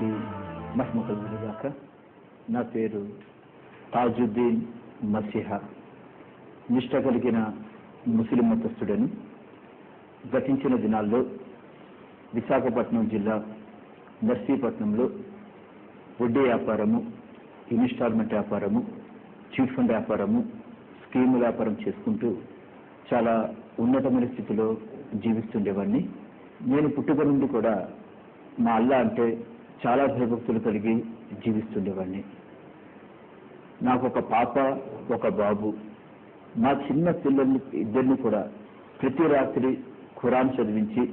దేవునికి మహిమ కలుగునుగాక నా పేరు తాజుద్దీన్ మసిహ నిష్ట కలిగిన ముస్లిం మతస్థుడను గతించిన దినాల్లో విశాఖపట్నం జిల్లా నర్సీపట్నంలో వడ్డీ వ్యాపారము ఇన్స్టాల్మెంట్ వ్యాపారము చీట్ ఫండ్ వ్యాపారము స్కీముల వ్యాపారం చేసుకుంటూ చాలా ఉన్నతమైన స్థితిలో జీవిస్తుండేవాడిని. నేను పుట్టుక నుండి కూడా మా అల్లా అంటే చాలా భయభక్తులు కలిగి జీవిస్తుండేవాడిని. నాకు ఒక పాప ఒక బాబు. మా చిన్న పిల్లల్ని ఇద్దరిని కూడా ప్రతి రాత్రి ఖురాన్ చదివించి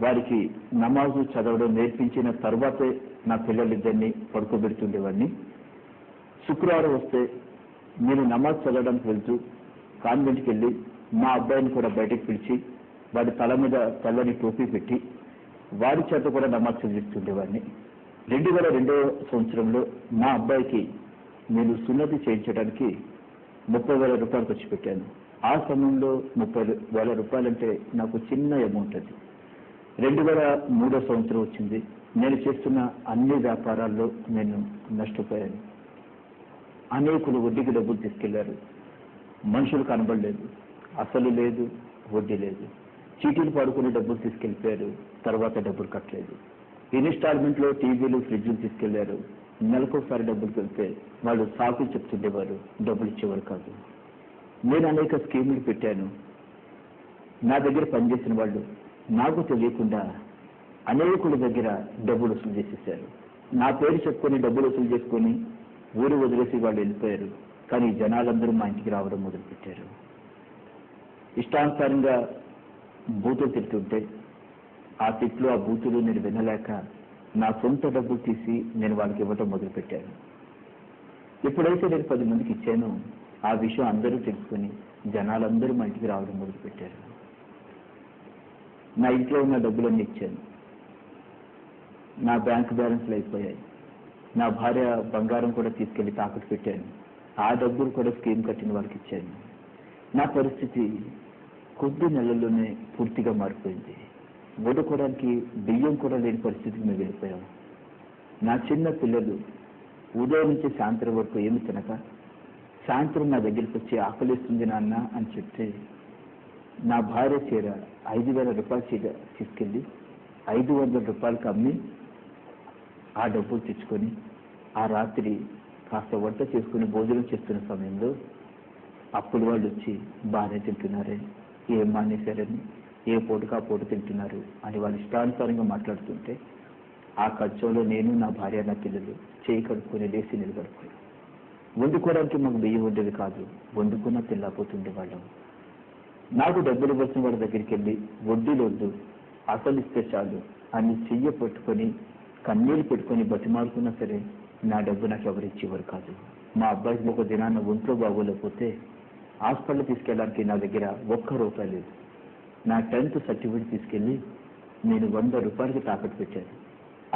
వారికి నమాజు చదవడం నేర్పించిన తర్వాతే నా పిల్లలిద్దరిని పడుకోబెడుతుండేవాడిని. శుక్రవారం వస్తే నేను నమాజ్ చదవడానికి వెళ్తూ కాన్వెంట్కి వెళ్ళి మా అబ్బాయిని కూడా బయటకు పిలిచి వాడి తల మీద తెల్లని టోపీ పెట్టి వారి చేత కూడా నమాజ్ చదివిస్తుండేవాడిని. రెండు వేల రెండవ సంవత్సరంలో మా అబ్బాయికి నేను సున్నతి చేయించడానికి ముప్పై వేల రూపాయలు ఖర్చు పెట్టాను. ఆ సమయంలో ముప్పై వేల రూపాయలంటే నాకు చిన్న అమౌంట్ అది. రెండు వేల మూడో సంవత్సరం వచ్చింది. నేను చేస్తున్న అన్ని వ్యాపారాల్లో నేను నష్టపోయాను. అనేకులు వడ్డీకి డబ్బులు తీసుకెళ్ళారు. మనుషులు కనబడలేదు. అసలు లేదు వడ్డీ లేదు. చీటీలు పడుకుని డబ్బులు తీసుకెళ్ళిపోయారు తర్వాత డబ్బులు కట్టలేదు. ఇన్స్టాల్మెంట్లో టీవీలు ఫ్రిడ్జ్లు తీసుకెళ్ళారు నెలకొకసారి డబ్బులు వెళ్తే వాళ్ళు సాకులు చెప్తుండేవారు డబ్బులు ఇచ్చేవారు కాదు. నేను అనేక స్కీములు పెట్టాను. నా దగ్గర పనిచేసిన వాళ్ళు నాకు తెలియకుండా అనేకుల దగ్గర డబ్బులు వసూలు చేసేసారు నా పేరు చెప్పుకొని డబ్బులు వసూలు చేసుకొని ఊరు వదిలేసి వాళ్ళు వెళ్ళిపోయారు. కానీ జనాలందరూ మా ఇంటికి రావడం మొదలుపెట్టారు. ఇష్టానుసారంగా బూతులు తిట్టుంటే ఆ తిట్లు ఆ బూతులు నేను వినలేక నా సొంత డబ్బులు తీసి నేను వాళ్ళకి ఇవ్వటం మొదలుపెట్టాను. ఎప్పుడైతే నేను పది మందికి ఇచ్చానో ఆ విషయం అందరూ తెలుసుకొని జనాలందరూ మా ఇంటికి రావడం మొదలుపెట్టారు. నా ఇంట్లో ఉన్న డబ్బులన్నీ ఇచ్చాను. నా బ్యాంక్ బ్యాలెన్స్లు అయిపోయాయి. నా భార్య బంగారం కూడా తీసుకెళ్ళి తాకట్టు పెట్టాను. ఆ డబ్బులు కూడా స్కీమ్ కట్టిన వాళ్ళకి ఇచ్చాను. నా పరిస్థితి కొద్ది నెలల్లోనే పూర్తిగా మారిపోయింది. వండుకోవడానికి బియ్యం కూడా లేని పరిస్థితికి మేము వెళ్ళిపోయాం. నా చిన్న పిల్లలు ఉదయం నుంచి సాయంత్రం వరకు ఏమి తినక సాయంత్రం నా దగ్గరికి వచ్చి ఆకలిస్తుంది నాన్న అని చెప్తే నా భార్య చీర ఐదు వేల రూపాయల చీర తీసుకెళ్ళి ఐదు వందల రూపాయలకి అమ్మి ఆ డబ్బులు తెచ్చుకొని ఆ రాత్రి కాస్త వంట చేసుకుని భోజనం చేస్తున్న సమయంలో అప్పుడు వాళ్ళు వచ్చి బాగానే తింటున్నారే. ఏం మానేశారని ఏ పూటకా పూట తింటున్నారు అని వాళ్ళు ఇష్టానుసారంగా మాట్లాడుతుంటే ఆ ఖర్చులో నేను నా భార్య నా పిల్లలు చేయి కడుక్కొని లేచి నిలబడుకుని. వండుకోవడానికి మాకు బియ్యం ఉండేది కాదు వండుకున్న తిల్లాపోతుండే వాళ్ళం నాకు డబ్బులు ఇవ్వాల్సిన వాళ్ళ దగ్గరికి వెళ్ళి వడ్డీలు వద్దు అసలు ఇస్తే చాలు అని చెయ్య పట్టుకొని కన్నీళ్ళు పెట్టుకొని బతిమాలుకున్నా సరే నా డబ్బు నాకు ఎవరు ఇచ్చేవారు కాదు. మా అబ్బాయికి ఒక దినాన్న ఒంట్లో బాగోలేకపోతే హాస్పిటల్ తీసుకెళ్ళడానికి నా దగ్గర ఒక్క రూపాయి లేదు. నా టెన్త్ సర్టిఫికేట్ తీసుకెళ్ళి నేను వంద రూపాయలకి తాకట్టు పెట్టాను.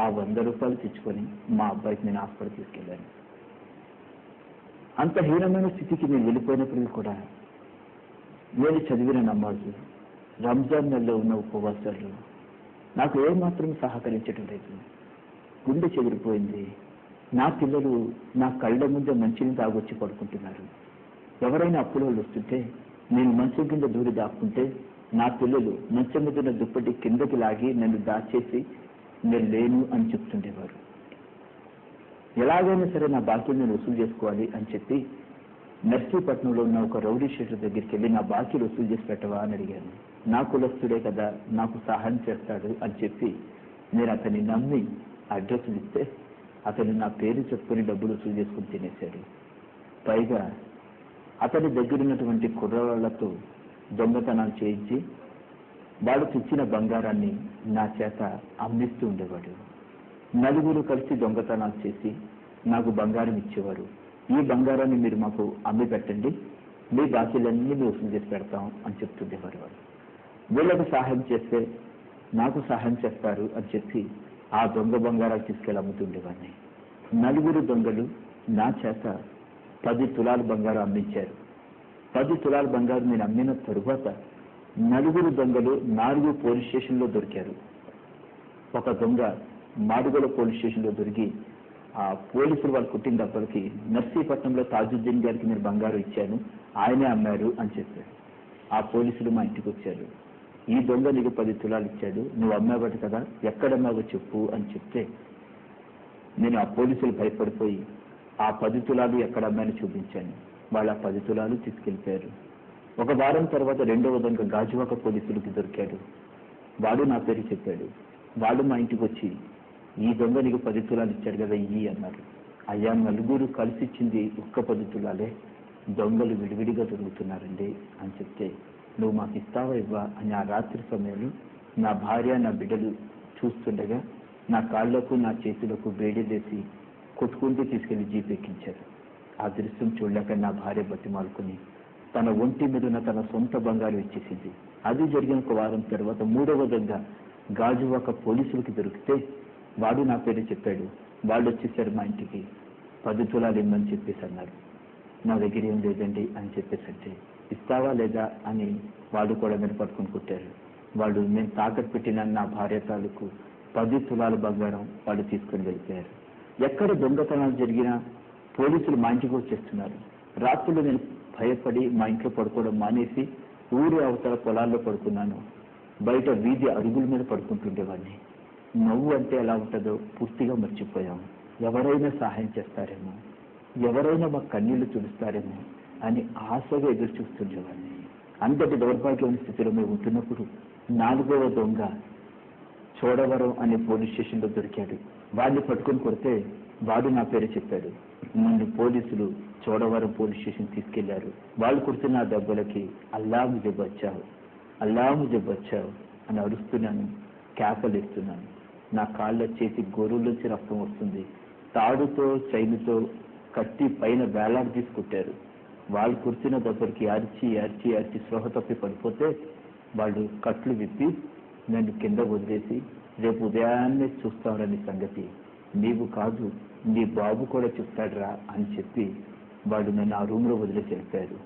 ఆ వంద రూపాయలు తెచ్చుకొని మా అబ్బాయికి నేను హాస్పిటల్ తీసుకెళ్ళాను. అంత హీనమైన స్థితికి నేను వెళ్ళిపోయినప్పటికీ కూడా నేను చదివిన నమాజు రంజాన్ నెలలో ఉన్న ఉపవాసాలు నాకు ఏమాత్రం సహకరించడం లేదు. గుండె చెదిరిపోయింది. నా పిల్లలు నా కళ్ళ ముందే మంచిని తాగొచ్చి పడుకుంటున్నారు. ఎవరైనా అప్పుల వస్తుంటే నేను మంచం కింద దూరి దాక్కుంటే నా పిల్లలు మంచం మీద ఉన్న దుప్పటి కిందకి లాగి నన్ను దాచేసి నేను లేను అని చెప్తుండేవారు. ఎలాగైనా సరే నా బాకీ నేను వసూలు చేసుకోవాలి అని చెప్పి నర్సీపట్నంలో ఉన్న ఒక రౌడీ షీటర్ దగ్గరికి వెళ్ళి నా బాకీలు వసూలు చేసి పెట్టవా? అని అడిగాను. నా కులస్తుడే కదా నాకు సహాయం చేస్తాడు అని చెప్పి నేను అతన్ని నమ్మి అడ్రస్ ఇస్తే అతను నా పేరు చెప్పుకొని డబ్బులు వసూలు చేసుకుని తినేశాడు. పైగా అతని దగ్గర ఉన్నటువంటి కుర్రవాళ్ళతో దొంగతనాలు చేయించి వాడు తెచ్చిన బంగారాన్ని నా చేత అమ్మిస్తూ ఉండేవాడు. నలుగురు కలిసి దొంగతనాలు చేసి నాకు బంగారం ఇచ్చేవారు. ఈ బంగారాన్ని మీరు మాకు అమ్మి పెట్టండి మీ బాకీలన్నీ మేము వసూలు చేసి పెడతాం అని చెప్తుండేవారు వాళ్ళు. వీళ్ళకు సహాయం చేస్తే నాకు సహాయం చేస్తారు అని చెప్పి ఆ దొంగ బంగారాలు తీసుకెళ్ళి అమ్ముతుండేవాడిని నలుగురు దొంగలు నా చేత పది తులాల బంగారం అమ్మించారు. పది తులాల బంగారం నేను అమ్మిన తరువాత నలుగురు దొంగలు నాలుగు పోలీస్ స్టేషన్లో దొరికారు. ఒక దొంగ మాడుగుల పోలీస్ స్టేషన్లో దొరికి ఆ పోలీసులు వాళ్ళు కుట్టిన దెబ్బలకి నర్సీపట్నంలో తాజుద్దీన్ గారికి నేను బంగారం ఇచ్చాను ఆయనే అమ్మారు అని చెప్పారు ఆ పోలీసులు మా ఇంటికి వచ్చారు. ఈ దొంగ నీకు పది తులాలు ఇచ్చాడు నువ్వు అమ్మావట కదా ఎక్కడమ్మావో చెప్పు అని చెప్తే నేను ఆ పోలీసులు భయపడిపోయి ఆ పది తులాలు ఎక్కడ అమ్మాయిని చూపించాను. వాళ్ళ పది తులాలు తీసుకెళ్ళిపోయారు. ఒక వారం తర్వాత రెండవ దొంగ గాజువాక పోలీసులకి దొరికాడు. వాడు నా పేరు చెప్పాడు. వాళ్ళు మా ఇంటికి వచ్చి ఈ దొంగ నీకు పది తులాలు ఇచ్చాడు కదా ఇయ్యి అన్నారు. అయ్యా నలుగురు కలిసి ఇచ్చింది ఒక్క పది తులాలే. దొంగలు విడివిడిగా దొరుకుతున్నారండి అని చెప్తే నువ్వు మాకు ఇస్తావా ఇవ్వా అని ఆ రాత్రి సమయంలో నా భార్య నా బిడ్డలు చూస్తుండగా నా కాళ్ళకు నా చేతులకు వేడిలేసి కొట్టుకుంటూ తీసుకెళ్ళి జీప్ ఎక్కించారు. ఆ దృశ్యం చూడలేక నా భార్య బతిమాలుకుని తన ఒంటి మీద ఉన్న తన సొంత బంగారు ఇచ్చేసింది. అది జరిగిన ఒక వారం తర్వాత మూడవ దొంగ ఒక పోలీసులకి దొరికితే వాడు నా పేరు చెప్పాడు. వాళ్ళు వచ్చేసారు మా ఇంటికి. పది తులాలు ఇమ్మని చెప్పేసి అన్నారు. నా దగ్గర ఏం లేదండి అని చెప్పేసి అంటే ఇస్తావా లేదా అని వాళ్ళు కూడా మీద పట్టుకుని కొట్టారు. వాళ్ళు నేను తాకట్టు పెట్టిన నా భార్య తాలూకు పది తులాల బంగారం వాళ్ళు తీసుకొని వెళ్ళిపోయారు. ఎక్కడ దొంగతనాలు జరిగినా పోలీసులు మా ఇంటికి వచ్చేస్తున్నారు రాత్రులు నేను భయపడి మా ఇంట్లో పడుకోవడం మానేసి ఊరు అవతల పొలాల్లో పడుకున్నాను. బయట వీధి అరుగుల మీద పడుకుంటుండేవాడిని. నవ్వు అంటే ఎలా ఉంటుందో పూర్తిగా మర్చిపోయాము ఎవరైనా సహాయం చేస్తారేమో ఎవరైనా మా కన్నీళ్ళు తుడుస్తారేమో అని ఆశగా ఎదురు చూస్తుండేవాడిని. అంతటి దౌర్భాగ్యమైన స్థితిలో మేము ఉంటున్నప్పుడు నాలుగవ దొంగ చోడవరం అనే పోలీస్ స్టేషన్లో దొరికాడు. వాడిని పట్టుకొని కొడితే వాడు నా పేరు చెప్పాడు. నన్ను పోలీసులు చోడవరం పోలీస్ స్టేషన్ తీసుకెళ్ళారు. వాళ్ళు కొడుతున్న దెబ్బలకి అల్లా ముజే బచ్చావు అల్లా ముజే అని అరుస్తున్నాను. కేకలేస్తున్నాను నా కాళ్ళ చేతి గోరులోంచి రక్తం వస్తుంది. తాడుతో చైనుతో కట్టి పైన వేలాడి తీసుకుంటారు వాళ్ళు కుర్చిన దగ్గరికి అరిచి అరిచి అరిచి స్పృహ తప్పి పడిపోతే వాళ్ళు కట్లు విప్పి నన్ను కింద వదిలేసి రేపు ఉదయాన్నే చూస్తామని సంగతి. నీవు కాదు నీ బాబు కూడా చెప్తాడురా అని చెప్పి వాడు నన్ను ఆ రూమ్లో వదిలేసి వెళ్ళిపోయారు.